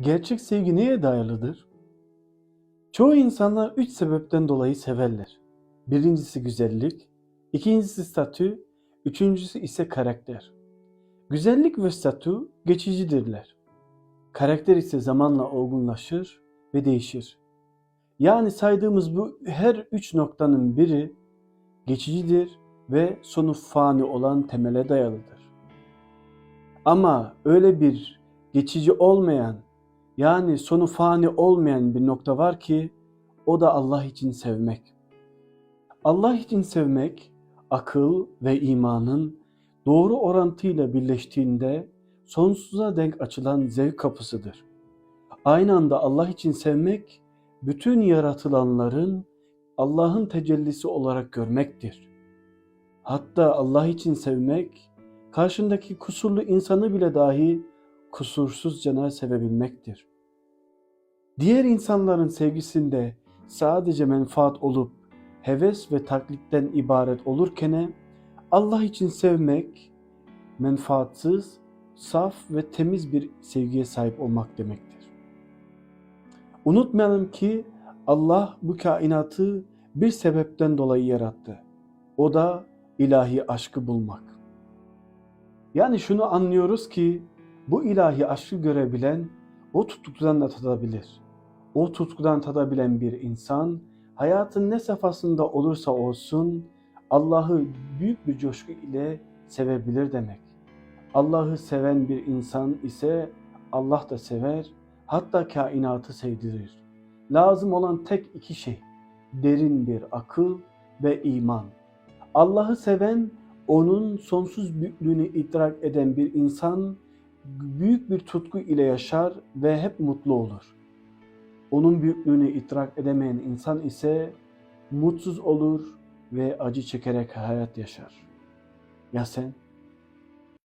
Gerçek sevgi neye dayalıdır? Çoğu insanlar üç sebepten dolayı severler. Birincisi güzellik, ikincisi statü, üçüncüsü ise karakter. Güzellik ve statü geçicidirler. Karakter ise zamanla olgunlaşır ve değişir. Yani saydığımız bu her üç noktanın biri geçicidir ve sonu fani olan temele dayalıdır. Ama öyle bir geçici olmayan yani sonu fani olmayan bir nokta var ki o da Allah için sevmek. Allah için sevmek akıl ve imanın doğru orantıyla birleştiğinde sonsuza denk açılan zevk kapısıdır. Aynı anda Allah için sevmek bütün yaratılanların Allah'ın tecellisi olarak görmektir. Hatta Allah için sevmek karşındaki kusurlu insanı bile dahi kusursuzcana sevebilmektir. Diğer insanların sevgisinde sadece menfaat olup heves ve taklitten ibaret olurken Allah için sevmek menfaatsız, saf ve temiz bir sevgiye sahip olmak demektir. Unutmayalım ki Allah bu kainatı bir sebepten dolayı yarattı. O da ilahi aşkı bulmak. Yani şunu anlıyoruz ki bu ilahi aşkı görebilen o tutkudan da tadabilir. O tutkudan tadabilen bir insan hayatın ne safhasında olursa olsun Allah'ı büyük bir coşku ile sevebilir demek. Allah'ı seven bir insan ise Allah da sever, hatta kainatı sevdirir. Lazım olan tek iki şey, derin bir akıl ve iman. Allah'ı seven, onun sonsuz büyüklüğünü idrak eden bir insan büyük bir tutku ile yaşar ve hep mutlu olur. Onun büyüklüğünü idrak edemeyen insan ise mutsuz olur ve acı çekerek hayat yaşar. Ya sen?